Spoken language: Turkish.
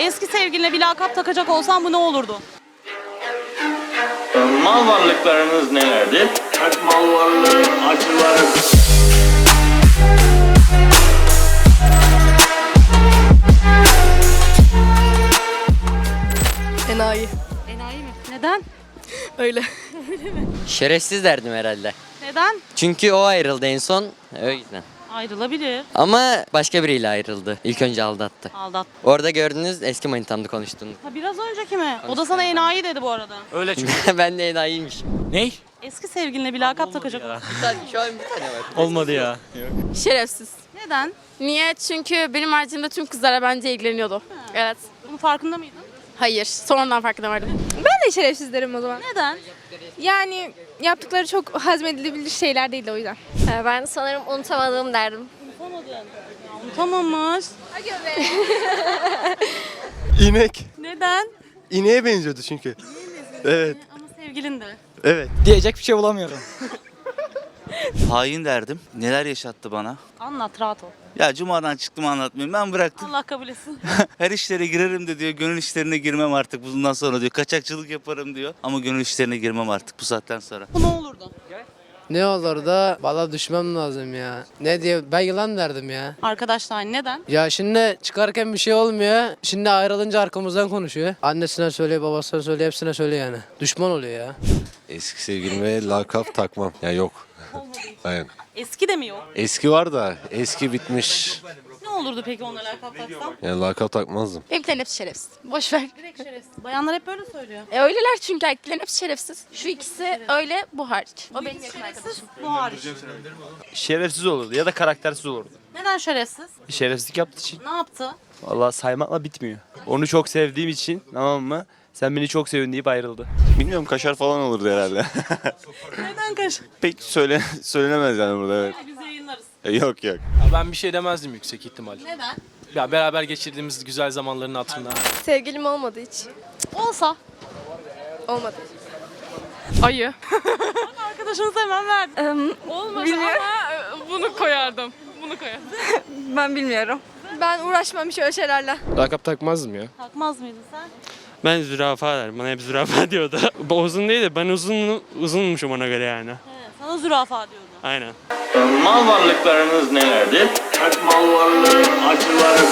Eski sevgiline bir lakap takacak olsan bu ne olurdu? Mal varlıklarınız nelerdir? Çok mal varlığı, acılarım. Enayi. Enayi mi? Neden? Öyle. Şerefsiz derdim herhalde. Neden? Çünkü o ayrıldı en son. O yüzden. Ayrılabilir. Ama başka biriyle ayrıldı. İlk önce aldattı. Aldat. Orada gördünüz eski manitamda konuştuğunu. Ha biraz önceki mi? O da sana enayi dedi bu arada. Öyle çünkü. ben de enayiymişim. Ney? Eski sevgiline bir lakap takacak olsan. Şu an bir tane var. Olmadı ya. Şerefsiz. Neden? Niye? Çünkü benim haricimde tüm kızlara bence ilgileniyordu. Evet. Bunun farkında mıydın? Hayır. Sonradan farkına vardım. Ben de şerefsiz derim o zaman. Neden? Yani yaptıkları çok hazmedilebilir şeyler değil o yüzden. Ee, Ben sanırım unutamadığım derdim. Unutamamış. İnek. Neden? İneğe benziyordu çünkü. Evet, Ama sevgilin de. evet. Diyecek bir şey bulamıyorum. Hain derdim. Neler yaşattı bana. Anlat rahat ol. Ya cumadan çıktım anlatmayayım. Ben bıraktım. Allah kabul etsin. Her işlere girerim de diyor. Gönül işlerine girmem artık bundan sonra diyor. Kaçakçılık yaparım diyor. Ama gönül işlerine girmem artık bu saatten sonra. bu ne olurdu? Ne olur da valla düşmem lazım ya. Ne diye ben yılan derdim ya. Arkadaşlar neden? Ya şimdi çıkarken bir şey olmuyor. Şimdi ayrılınca arkamızdan konuşuyor. Annesine söyle, babasına söyle, hepsine söyle yani. Düşman oluyor ya. Eski sevgilime lakap takmam. Ya yok. Aynen. Eski de mi yok? Eski var da eski bitmiş. Ne olurdu peki ona lakap taksam? Yani lakap takmazdım. Benimkilerin hepsi şerefsiz. Boş ver. Direkt şerefsiz. Bayanlar hep böyle söylüyor. E öyleler çünkü erkeklerin hepsi şerefsiz. Şu ikisi öyle, bu hariç. O benim yakın arkadaşım. Bu hariç. Şerefsiz olurdu ya da karaktersiz olurdu. Neden şerefsiz? Şerefsizlik yaptığı için. Ne yaptı? Vallahi saymakla bitmiyor. Onu çok sevdiğim için tamam mı? Sen beni çok sevin deyip ayrıldı. Bilmiyorum kaşar falan olurdu herhalde. Neden kaş? Pek söyle söylenemez yani burada evet. Biz yayınlarız. E, Yok yok. Ben bir şey demezdim yüksek ihtimal. Neden? Ya beraber geçirdiğimiz güzel zamanların hatırına. Sevgilim olmadı hiç. Olsa. Olmadı. Ayı. Arkadaşınız hemen verdi. Olmadı ama bunu koyardım. Bunu koyardım. Ben bilmiyorum. Ben uğraşmam hiç öyle şeylerle. Lakap takmazdım ya. Takmaz mıydın sen? Ben zürafa derim. Bana hep zürafa diyordu. Uzun değil de ben uzun uzunmuşum ona göre yani. He, sana zürafa diyordu. Aynen. Mal varlıklarınız nelerdir? Çok mal varlığı, acılarım.